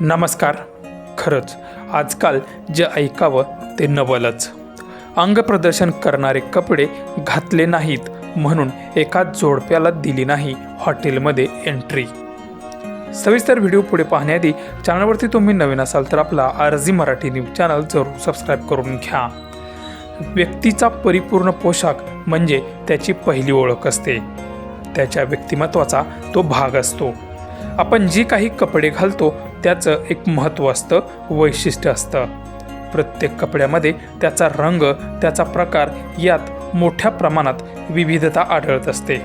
नमस्कार. खरंच आजकाल जे ऐकावं ते नवलच. अंग प्रदर्शन करणारे कपडे घातले नाहीत म्हणून एका जोडप्याला दिली नाही हॉटेलमध्ये एंट्री. सविस्तर व्हिडिओ पुढे पाहण्याआधी चॅनलवरती तुम्ही नवीन असाल तर आपला आरजी मराठी न्यूज चॅनल जरूर सबस्क्राईब करून घ्या. व्यक्तीचा परिपूर्ण पोशाख म्हणजे त्याची पहिली ओळख असते. त्याच्या व्यक्तिमत्वाचा तो भाग असतो. आपण जी काही कपडे घालतो त्याचं एक महत्त्व असतं वैशिष्ट्य असतं. प्रत्येक कपड्यामध्ये त्याचा रंग त्याचा प्रकार यात मोठ्या प्रमाणात विविधता आढळत असते.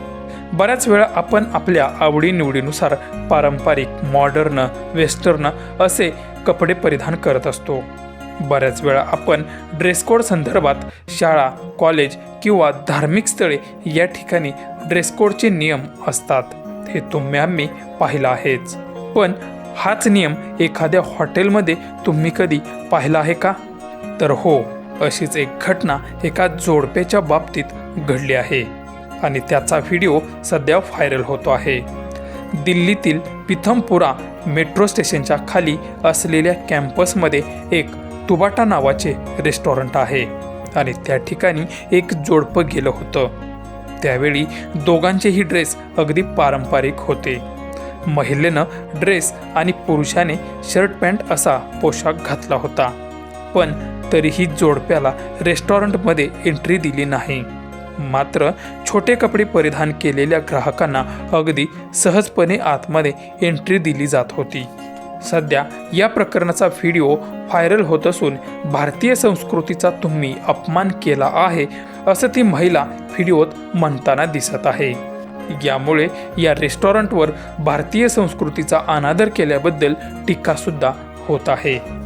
बऱ्याच वेळा आपण आपल्या आवडीनिवडीनुसार पारंपरिक मॉडर्न वेस्टर्न असे कपडे परिधान करत असतो. बऱ्याच वेळा आपण ड्रेस कोड संदर्भात शाळा कॉलेज किंवा धार्मिक स्थळे या ठिकाणी ड्रेस कोडचे नियम असतात. हे तुम्ही आम्ही पाहिलं आहेच. पण हाच नियम एखाद्या हॉटेलमध्ये तुम्ही कधी पाहिला आहे का? तर हो अशीच एक घटना एका जोडप्याच्या बाबतीत घडली आहे आणि त्याचा व्हिडिओ सध्या व्हायरल होतो आहे. दिल्लीतील पिथमपुरा मेट्रो स्टेशनच्या खाली असलेल्या कॅम्पसमध्ये एक तुबाटा नावाचे रेस्टॉरंट आहे आणि त्या ठिकाणी एक जोडपं गेलं होतं. त्यावेळी दोघांचेही ड्रेस अगदी पारंपरिक होते. महिलेनं ड्रेस आणि पुरुषाने शर्ट पॅन्ट असा पोशाख घातला होता. पण तरीही जोडप्याला रेस्टॉरंटमध्ये एंट्री दिली नाही. मात्र छोटे कपडे परिधान केलेल्या ग्राहकांना अगदी सहजपणे आतमध्ये एंट्री दिली जात होती. सध्या या प्रकरणाचा व्हिडिओ व्हायरल होत असून भारतीय संस्कृतीचा तुम्ही अपमान केला आहे असं ती महिला व्हिडिओत म्हणताना दिसत आहे. यामुळे या रेस्टॉरंटवर भारतीय संस्कृतीचा अनादर केल्याबद्दल टीकासुद्धा होत आहे.